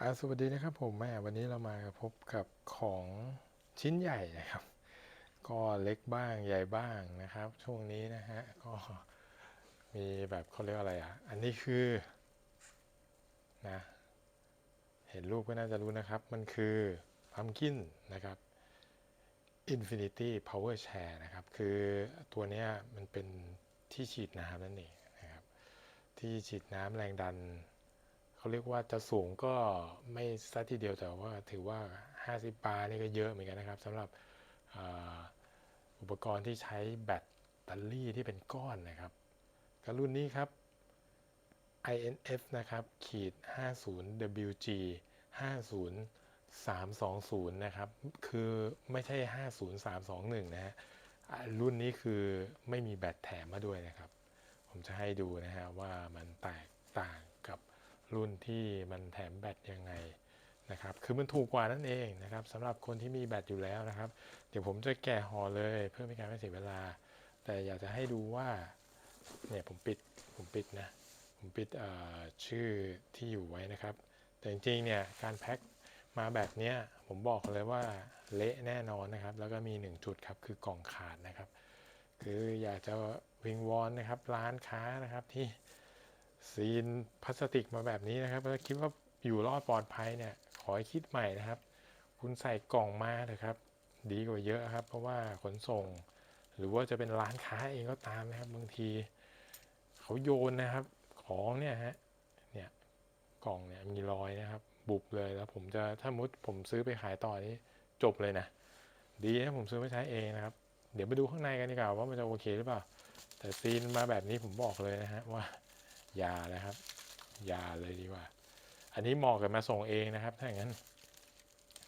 อาสวัสดีนะครับผมแม่วันนี้เรามาพบกับของชิ้นใหญ่นะครับ ก็เล็กบ้างใหญ่บ้างนะครับ ช่วงนี้นะฮะก็มีแบบเขาเรียกว่าอะไรอะ อันนี้คือนะเห็นรูปก็น่าจะรู้นะครับ มันคือพัมกินนะครับ Infinity Power Share นะครับ คือตัวเนี้ยมันเป็นที่ฉีดน้ำนั่นเองนะครับ ที่ฉีดน้ำแรงดัน เขาเรียกว่าจะสูงก็ไม่ซะทีเดียวแต่ว่าถือว่า 50 บาร์นี่ก็เยอะเหมือนกันนะครับสำหรับอ,อุปกรณ์ที่ใช้แบตเตอรี่ที่เป็นก้อนนะครับก็รุ่นนี้ครับ INF นะครับขีด 50 WG 50320 นะครับ คือไม่ใช่ 50321 นะฮะอ่ารุ่นนี้คือไม่มีแบตแถมมาด้วยนะครับ ผมจะให้ดูนะฮะว่ามันแตกต่างกับ รุ่นที่มันแถมแบตยังไงนะครับคือมันถูกกว่านั่นเองนะครับสำหรับคนที่มีแบตอยู่แล้วนะครับ เดี๋ยวผมจะแกะห่อเลยเพื่อไม่การไม่เสียเวลา แต่อยากจะให้ดูว่าเนี่ยผมปิดผมปิดนะผมปิดชื่อที่อยู่ไว้นะครับ แต่จริงๆเนี่ยการแพ็คมาแบบเนี้ยผมบอกเลยว่าเละแน่นอนนะครับ แล้วก็มีหนึ่งจุดครับคือกล่องขาดนะครับ คืออยากจะวิงวอนนะครับร้านค้านะครับที่ ซีนพลาสติกมาแบบนี้นะครับแล้วคิดว่าอยู่รอดปลอดภัยเนี่ย ขอให้คิดใหม่นะครับ คุณใส่กล่องมาเถอะครับ ดีกว่าเยอะครับ เพราะว่าขนส่ง หรือว่าจะเป็นร้านค้าเองก็ตามนะครับ บางที เขาโยนนะครับ ของเนี่ยฮะเนี่ยกล่องเนี่ยมีรอยนะครับ บุบเลยแล้ว ผมจะถ้ามุดผมซื้อไปขายต่อนี่จบเลยนะ ดีนะผมซื้อไปใช้เองนะครับ เดี๋ยวไปดูข้างในกันดีกว่าว่ามันจะโอเคหรือเปล่าแต่ซีนมาแบบนี้ผมบอกเลยนะฮะว่า ยานะครับ ยาเลยดีกว่า อันนี้เหมาะกับมาส่งเองนะครับ ถ้าอย่างนั้น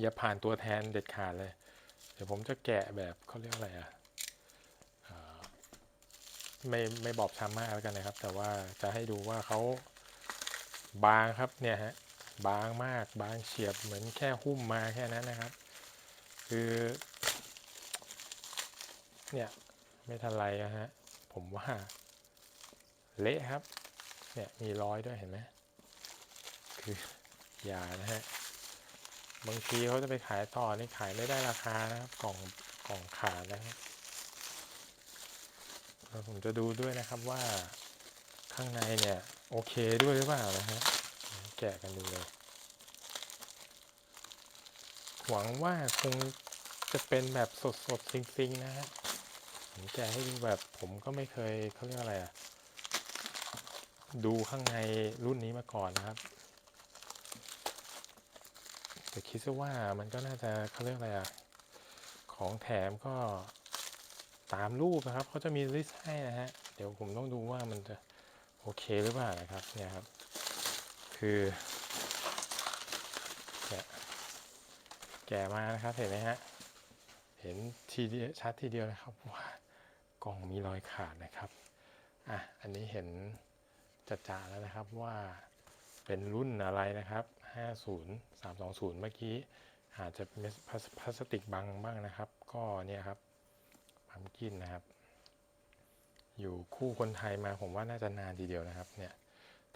อย่าผ่านตัวแทนเด็ดขาดเลย เดี๋ยวผมจะแกะแบบเขาเรียกอะไรอะเอ่อไม่ไม่บอบช้ำมากแล้วกันนะครับ แต่ว่าจะให้ดูว่าเขาบางครับเนี่ยฮะบางมากบางเฉียบเหมือนแค่หุ้มมาแค่นั้นนะครับ คือเนี่ยไม่ทันไรอะฮะผมว่าเละครับ เนี่ยมีร้อยด้วยเห็นไหมคืออย่านะฮะบางทีเขาจะไปขายต่อนี่ขายไม่ได้ราคานะครับกล่องกล่องขาดนะครับผมจะดูด้วยนะครับว่าข้างในเนี่ย โอเคด้วยหรือเปล่านะฮะแกะกันดูเลยหวังว่าคงจะเป็นแบบสดๆจริงๆนะฮะผมแกะให้ดูแบบผมก็ไม่เคยเขาเรียกอะไรอะ ดูข้างในรุ่นนี้มาก่อนนะครับ แต่คิดซะว่ามันก็น่าจะเขาเรียกอะไรอะของแถมก็ตามรูปนะครับเขาจะมีลิสต์ให้นะฮะ เดี๋ยวผมต้องดูว่ามันจะโอเคหรือเปล่านะครับ เนี่ยครับ คือเนี่ยแกะมานะครับเห็นไหมฮะ เห็นทีเดียวชัดทีเดียวนะครับว่ากล่องมีรอยขาดนะครับ อะ อันนี้เห็น จัดจ่าแล้วนะครับว่าเป็นรุ่นอะไรนะครับ 50 320 เมื่อกี้อาจจะเป็นพลาสพลาสติกบังบ้างนะครับ ก็เนี่ยครับพัมกินนะครับ อยู่คู่คนไทยมาผมว่าน่าจะนานทีเดียวนะครับเนี่ย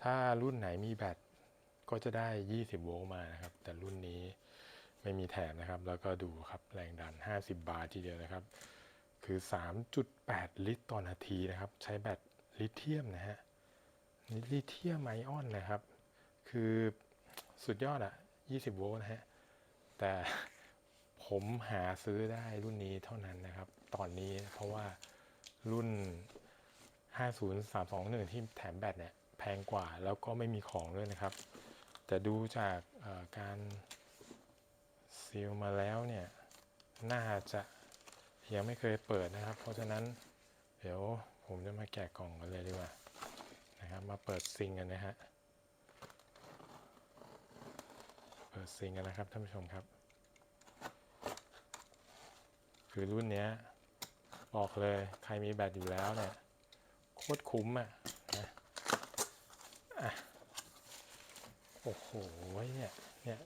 ถ้ารุ่นไหนมีแบตก็จะได้ 20 โวลต์มานะครับ แต่รุ่นนี้ไม่มีแถมนะครับ แล้วก็ดูครับแรงดัน 50 บาร์ทีเดียวนะครับ คือ 3.8 ลิตรต่อนาทีนะครับ ใช้แบตลิเธียมนะฮะ นี่ลิเธียมไอออนนะครับ คือสุดยอดอะ20 โวลต์นะฮะ แต่ผมหาซื้อได้รุ่นนี้เท่านั้นนะครับ ตอนนี้เพราะว่ารุ่น 50321 ที่แถมแบตเนี่ย แพงกว่าแล้วก็ไม่มีของด้วยนะครับ แต่ดูจากการซีลมาแล้วเนี่ย น่าจะยังไม่เคยเปิดนะครับ เพราะฉะนั้นเดี๋ยวผมจะมาแกะกล่องกันเลยดีกว่า นะครับมาเปิดซิงกันนะฮะ เปิดซิงกันนะครับท่านผู้ชมครับ คือรุ่นเนี้ยบอกเลยใครมีแบตอยู่แล้วเนี่ยโคตรคุ้มอะนะอะโอ้โหเนี่ยเนี่ย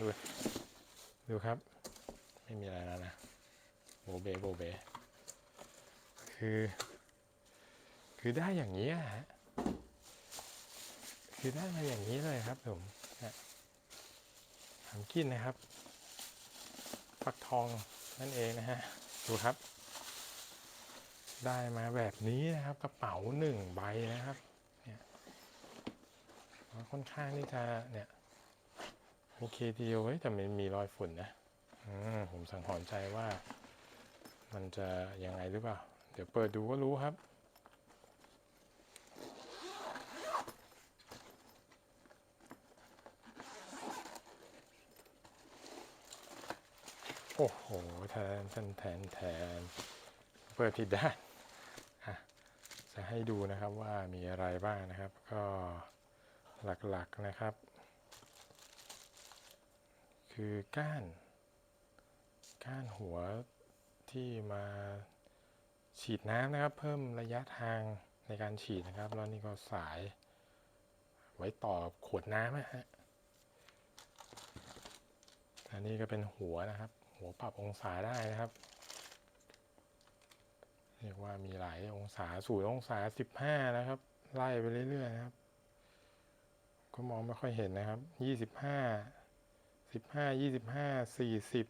ดูดูครับ ไม่มีอะไรแล้วนะโบเบโบเบคือ คือได้อย่างนี้ฮะ คือได้มาอย่างนี้เลยครับผมนะกินนะครับฟักทองนั่นเองนะฮะดูครับ ได้มาแบบนี้นะครับ กระเป๋าหนึ่งใบนะครับเนี่ยค่อนข้างที่จะเนี่ยโอเคทีเดียวเว้ยแต่มันมีรอยฝุ่นนะอืมผมสังหรณ์ใจว่า มันจะยังไงหรือเปล่า เดี๋ยวเปิดดูก็รู้ครับ โอ้โห แทนแทนแทนแทนเปิดผิดด้านจะให้ดูนะครับว่ามีอะไรบ้างนะครับ ก็หลักๆนะครับ คือก้าน ก้านหัวที่มาฉีดน้ำนะครับ เพิ่มระยะทางในการฉีดนะครับ แล้วนี่ก็สายไว้ต่อขวดน้ำนะฮะอันนี้ก็เป็นหัวนะครับ หัวปรับองศาได้นะครับ เรียกว่ามีหลายองศาศูนย์องศาสิบห้านะครับ ไล่ไปเรื่อยๆนะครับ ก็มองไม่ค่อยเห็นนะครับยี่สิบห้าสิบห้ายี่สิบห้าสี่สิบ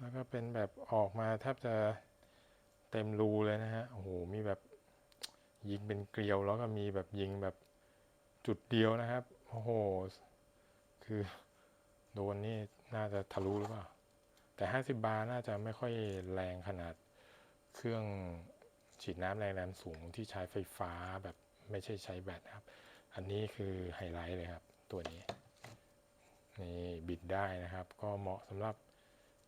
แล้วก็เป็นแบบออกมาแทบจะเต็มรูเลยนะฮะโอ้โหมีแบบยิงเป็นเกลียวแล้วก็มีแบบยิงแบบจุดเดียวนะครับ โอ้โห คือโดนนี่น่าจะทะลุหรือเปล่า แต่ 50 บาร์น่าจะไม่ค่อยแรงขนาดเครื่องฉีดน้ำแรงดันสูงที่ใช้ไฟฟ้าแบบไม่ใช่ใช้แบตนะครับ อันนี้คือไฮไลท์เลยครับ ตัวนี้ นี่บิดได้นะครับ ก็เหมาะสำหรับ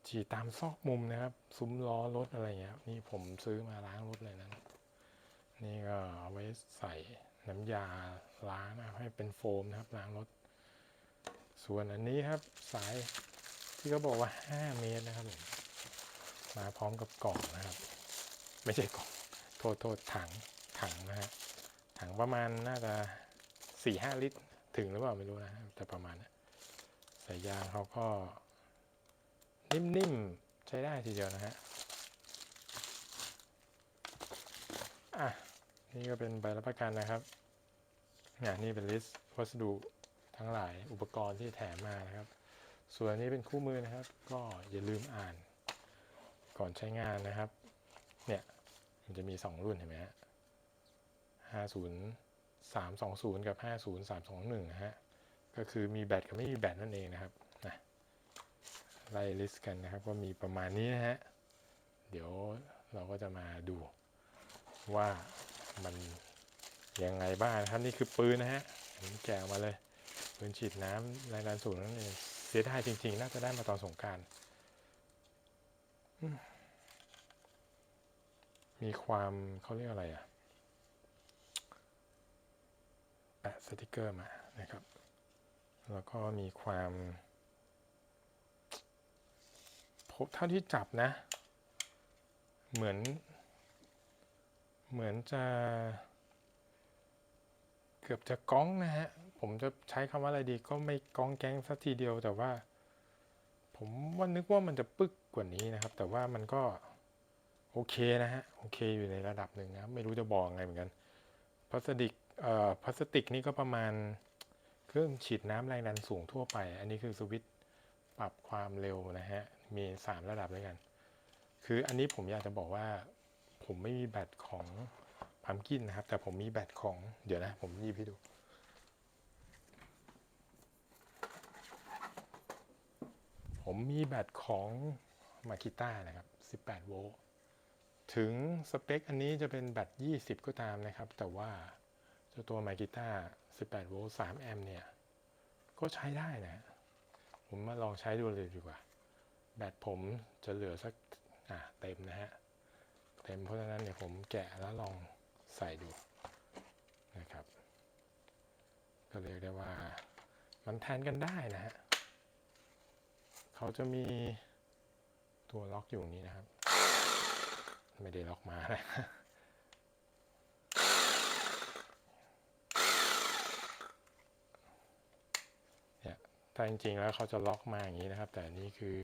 ฉีดตามซอกมุมนะครับ ซุ้มล้อรถอะไรเงี้ยนี่ผมซื้อมาล้างรถเลยนะนี่ก็เอาไว้ใส่น้ำยาล้างนะให้เป็นโฟมนะครับล้างรถ ส่วนอันนี้ครับสาย ที่เขาบอกว่า 5 เมตรนะครับผมมาพร้อมกับกล่องนะครับ ไม่ใช่กล่องโทษโทษถังถังนะฮะถังประมาณน่าจะ4-5ลิตร ถึงหรือเปล่าไม่รู้นะแต่ประมาณนะสายยางเขาก็ นิ่มๆ ใช้ได้ทีเดียวนะฮะอะนี่ก็เป็นใบรับประกันนะครับเนี่ยนี่เป็นลิสต์วัสดุทั้งหลายอุปกรณ์ที่แถมมานะครับ ส่วนนี้เป็นคู่มือนะครับ ก็อย่าลืมอ่านก่อนใช้งานนะครับ เนี่ยมันจะมี 2 รุ่นเห็นไหมฮะ50320กับ50321นะฮะ ก็คือมีแบตกับไม่มีแบตนั่นเองนะครับนะไล่ลิสต์กันนะครับว่ามีประมาณนี้นะฮะ เดี๋ยวเราก็จะมาดูว่ามันยังไงบ้างนะครับ นี่คือปืนนะฮะผมแกะออกมาเลยปืนฉีดน้ำแรงดันสูงนั่นเอง สียดายจริง ๆ น่าจะได้มาตอนสงการมีความเขาเรียกอะไรอะแปะสติกเกอร์มานะครับ แล้วก็มีความพบเท่าที่จับนะ เหมือน เหมือนจะ เกือบจะก้องนะฮะ ผมจะใช้คำว่าอะไรดีก็ไม่ก้องแกงสักทีเดียวแต่ว่า ผมว่านึกว่ามันจะปึกกว่านี้นะครับ แต่ว่ามันก็โอเคนะฮะโอเคอยู่ในระดับหนึ่งนะไม่รู้จะบอกไงเหมือนกันพลาสติกเอ่อพลาสติกนี่ก็ประมาณเครื่องฉีดน้ำแรงดันสูงทั่วไป อันนี้คือสวิตช์ปรับความเร็วนะฮะมี 3 ระดับด้วยกัน คืออันนี้ผมอยากจะบอกว่าผมไม่มีแบตของพัมกินนะครับ แต่ผมมีแบตของเดี๋ยวนะ ผมยิบให้ดู ผมมีแบตของมาคิต้านะครับ 18 โวลต์ถึงสเปคอันนี้จะเป็นแบต 20 ก็ตามนะครับ แต่ว่าเจ้าตัวมาคิต้า 18 โวลต์ 3 แอมป์เนี่ย ก็ใช้ได้นะ ผมมาลองใช้ดูเลยดีกว่า แบตผมจะเหลือสักอะเต็มนะฮะ เต็มเพราะฉะนั้นเดี๋ยวผมแกะแล้วลองใส่ดูนะครับ ก็เรียกได้ว่ามันแทนกันได้นะฮะ เขาจะมีตัวล็อกอยู่นี้นะครับ ไม่ได้ล็อกมานะเนี่ยแต่จริงๆแล้วเขาจะล็อกมาอย่างนี้นะครับ แต่นี่คือ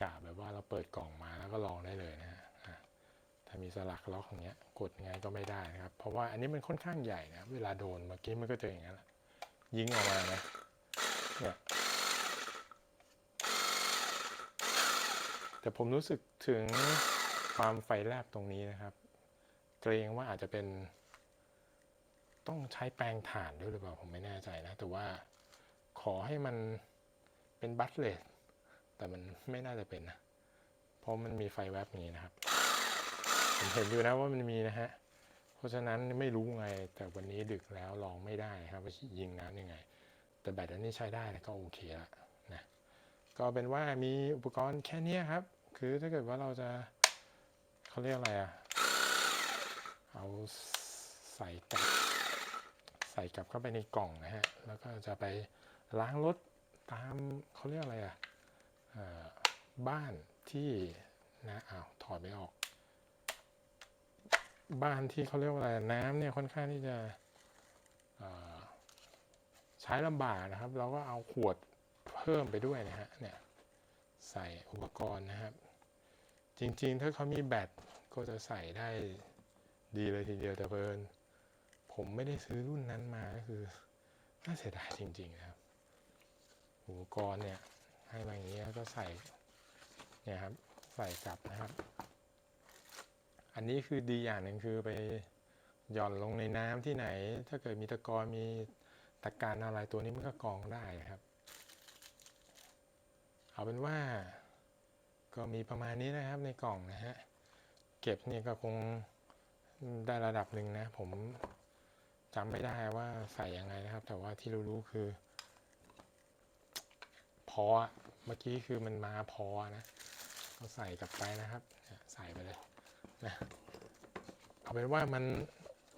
กะแบบว่าเราเปิดกล่องมาแล้วก็ลองได้เลยนะฮะถ้ามีสลักล็อกอย่างเงี้ยกดไงก็ไม่ได้นะครับ เพราะว่าอันนี้มันค่อนข้างใหญ่นะ เวลาโดนเมื่อกี้มันก็เจออย่างนั้นแหละยิงออกมานะเนี่ย แต่ผมรู้สึกถึงความไฟแลบตรงนี้นะครับ เกรงว่าอาจจะเป็น ต้องใช้แปลงถ่านด้วยหรือเปล่าผมไม่แน่ใจนะ แต่ว่าขอให้มันเป็นบัตเลสแต่มันไม่น่าจะเป็นนะ เพราะมันมีไฟแวบอย่างนี้นะครับ ผมเห็นอยู่นะว่ามันมีนะฮะ เพราะฉะนั้นไม่รู้ไง แต่วันนี้ดึกแล้วลองไม่ได้ครับว่ายิงน้ำยังไง แต่แบตอันนี้ใช้ได้ก็โอเคละนะ ก็เป็นว่ามีอุปกรณ์แค่นี้ครับ คือถ้าเกิดว่าเราจะเขาเรียกอะไรอะเอาใส่กลับใส่กลับเข้าไปในกล่องนะฮะ แล้วก็จะไปล้างรถตามเขาเรียกอะไรอะเอ่อบ้านที่นะอ้าวถอดไม่ออก บ้านที่เขาเรียกว่าอะไรน้ำเนี่ยค่อนข้างที่จะใช้ลำบากนะครับ เราก็เอาขวดเพิ่มไปด้วยนะฮะเนี่ยใส่อุปกรณ์นะครับ จริงๆ ถ้าเขามีแบตก็จะใส่ได้ดีเลยทีเดียวแต่เพลินผมไม่ได้ซื้อรุ่นนั้นมาก็คือน่าเสียดายจริงๆนะครับอุปกรณ์เนี่ยให้มาอย่างนี้แล้วก็ใส่เนี่ยครับใส่กลับนะครับ อันนี้คือดีอย่างหนึ่งคือไปหย่อนลงในน้ำที่ไหน ถ้าเกิดมีตะกอนมีตะการอะไรตัวนี้มันก็กองได้ครับ เอาเป็นว่า ก็มีประมาณนี้นะครับในกล่องนะฮะ เก็บเนี่ยก็คงได้ระดับหนึ่งนะ ผมจำไม่ได้ว่าใส่ยังไงนะครับ แต่ว่าที่รู้ๆคือ พอเมื่อกี้คือมันมาพอนะก็ใส่กลับไปนะครับ ใส่ไปเลยนะเอาเป็นว่ามัน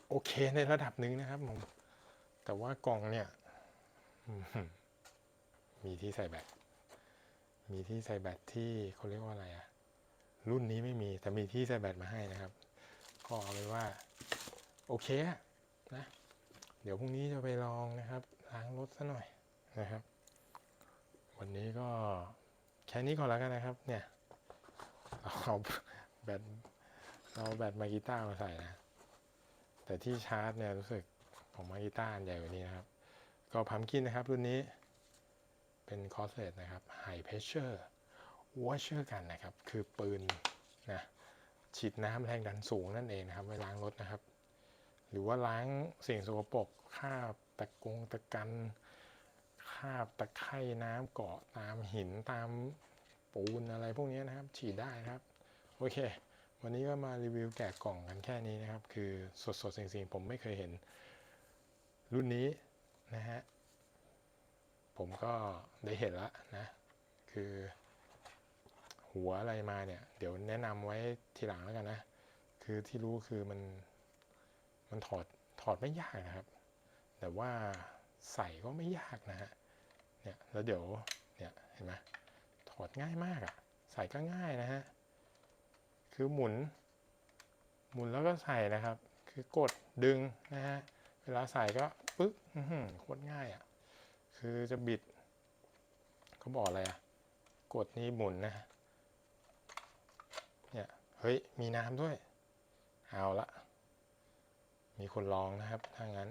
โอเคในระดับหนึ่งนะครับผมแต่ว่ากล่องเนี่ยมมีที่ใส่แบต มีที่ใส่แบตที่เขาเรียกว่าอะไรอะรุ่นนี้ไม่มีแต่มีที่ใส่แบตมาให้นะครับ ก็เอาเป็นว่า โอเคนะ เดี๋ยวพรุ่งนี้จะไปลองนะครับ ล้างรถซะหน่อยนะครับ วันนี้ก็แค่นี้ก่อนแล้วกันนะครับ เนี่ยเอาแบตเอาแบตมากีต้ามาใส่นะแต่ที่ชาร์จเนี่ยรู้สึกของมากีต้าใหญ่กว่านี้นะครับ ก็พัมกินนะครับรุ่นนี้ เป็นคอสเลตนะครับ High Pressure Washer กันนะครับ คือปืนนะฉีดน้ำแรงดันสูงนั่นเองนะครับไว้ล้างรถนะครับ หรือว่าล้างสิ่งสกปรกคราบตะกงตะกันคราบตะไคร่น้ำเกาะตามหินตามปูนอะไรพวกนี้นะครับ ฉีดได้นะครับ โอเค วันนี้ก็มารีวิวแกะกล่องกันแค่นี้นะครับ คือสดๆสิ่งๆผมไม่เคยเห็นรุ่นนี้นะฮะ ผมก็ได้เห็นแล้วนะ คือหัวอะไรมาเนี่ย เดี๋ยวแนะนำไว้ทีหลังแล้วกันนะ คือที่รู้คือมันมันถอดถอดไม่ยากนะครับ แต่ว่าใส่ก็ไม่ยากนะฮะ เนี่ยแล้วเดี๋ยวเนี่ยเห็นไหมถอดง่ายมากอะ่ะ ใส่ก็ง่ายนะฮะ คือหมุน หมุนแล้วก็ใส่นะครับ คือกดดึงนะฮะ เวลาใส่ก็ปึ๊กอื้อหือโคตรง่ายอะ่ะ คือจะบิดเขาบอกอะไรอะ่ะกดนี้หมุนนะเนี่ยเฮ้ย มีน้ำด้วย เอาละ มีคนลองนะครับ ถ้างั้น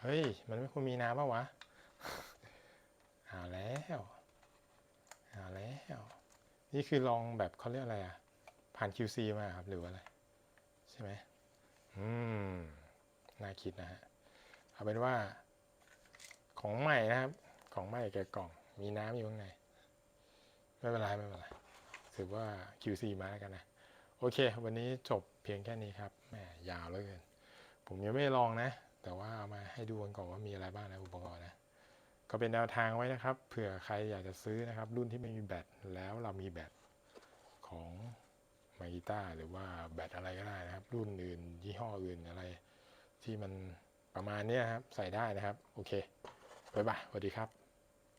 เฮ้ย มันไม่ควรมีน้ำป่าวะ เอาแล้ว เอาแล้ว นี่คือลองแบบเขาเรียกอะไรอะผ่าน QC มาครับ หรืออะไร ใช่ไหมอืม น่าคิดนะฮะ เอาเป็นว่า ของใหม่นะครับ ของใหม่แกะกล่อง มีน้ำอยู่ข้างใน ไม่เป็นไรไม่เป็นไร ถือว่า QC มาแล้วกันนะ โอเค วันนี้จบเพียงแค่นี้ครับ แหมยาวเหลือเกิน ผมยังไม่ลองนะ แต่ว่าเอามาให้ดูกันก่อนว่ามีอะไรบ้างในอุปกรณ์นะ ก็เป็นแนวทางไว้นะครับ เผื่อใครอยากจะซื้อนะครับ รุ่นที่ไม่มีแบต แล้วเรามีแบตของมากิต้าหรือว่าแบตอะไรก็ได้นะครับ รุ่นอื่นยี่ห้ออื่นอะไร ที่มันประมาณนี้ครับ ใส่ได้นะครับ โอเค บ๊ายบายสวัสดีครับ